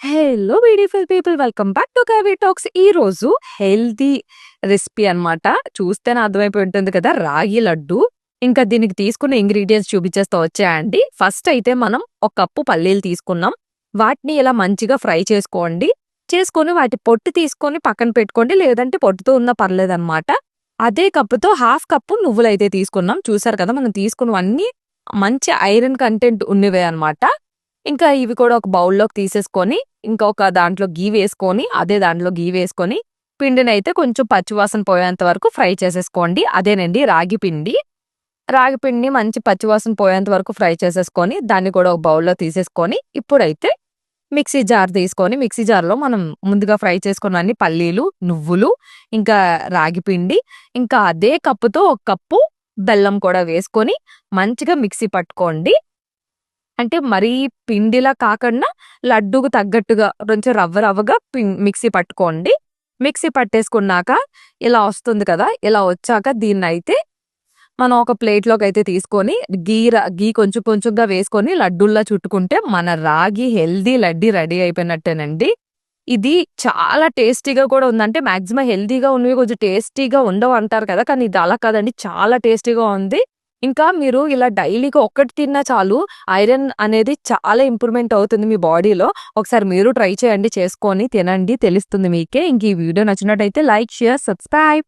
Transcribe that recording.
Hello beautiful people welcome back to Kavi talks ఈ రోజు healthy recipe అన్నమాట. చూస్తేనే అర్థమైపోయి ఉంటుంది కదా రాగి లడ్డు. ఇంకా దీనికి తీసుకున్న ఇంగ్రీడియంట్స్ చూపించేస్తా వచ్చాయండి ఫస్ట్ అయితే మనం ఒక కప్పు పల్లీలు తీసుకున్నాం. వాటిని ఇలా మంచిగా ఫ్రై చేసుకోండి. చేసుకొని వాటి పొట్టు తీసుకొని పక్కన పెట్టుకోండి. లేదంటే పొట్టుతో ఉన్న పర్లేదన్నమాట. అదే కప్పుతో హాఫ్ కప్పు నువ్వులు అయితే తీసుకున్నాం. చూసారు కదా మనం తీసుకున్నవన్నీ మంచి ఐరన్ కంటెంట్ ఉన్నవే అన్నమాట. ఇంకా ఇవి కూడా ఒక బౌల్లోకి తీసేసుకొని ఇంకొక దాంట్లో గీ వేసుకొని అదే దాంట్లో గీ వేసుకొని పిండిని అయితే కొంచెం పచ్చివాసన పోయేంత వరకు ఫ్రై చేసేసుకోండి. అదేనండి రాగి పిండి. రాగి పిండిని మంచి పచ్చివాసన పోయేంత వరకు ఫ్రై చేసేసుకొని దాన్ని కూడా ఒక బౌల్లో తీసేసుకొని ఇప్పుడైతే మిక్సీ జార్ తీసుకొని మిక్సీ జార్లో మనం ముందుగా ఫ్రై చేసుకున్న అన్ని పల్లీలు నువ్వులు ఇంకా రాగి పిండి ఇంకా అదే కప్పుతో ఒక కప్పు బెల్లం కూడా వేసుకొని మంచిగా మిక్సీ పట్టుకోండి. అంటే మరీ పిండిలా కాకుండా లడ్డుకు తగ్గట్టుగా కొంచెం రవ్వ రవ్వగా మిక్సీ పట్టుకోండి. మిక్సీ పట్టేసుకున్నాక ఇలా వస్తుంది కదా ఇలా వచ్చాక దీన్ని అయితే మనం ఒక ప్లేట్లోకి అయితే తీసుకొని గీ గీ కొంచెం కొంచెంగా వేసుకొని లడ్డూల్లా చుట్టుకుంటే మన రాగి హెల్దీ లడ్డీ రెడీ అయిపోయినట్టేనండి. ఇది చాలా టేస్టీగా కూడా ఉందంటే మ్యాక్సిమం హెల్దీగా ఉన్నవి కొంచెం టేస్టీగా ఉండవు అంటారు కదా కానీ ఇది అలా కాదండి. చాలా టేస్టీగా ఉంది. ఇంకా మీరు ఇలా డైలీగా ఒక్కటి తిన్నా చాలు ఐరన్ అనేది చాలా ఇంప్రూవ్మెంట్ అవుతుంది మీ బాడీలో. ఒకసారి మీరు ట్రై చేయండి చేసుకొని తినండి తెలుస్తుంది మీకే. ఇంక ఈ వీడియో నచ్చినట్టయితే లైక్ షేర్ సబ్స్క్రైబ్.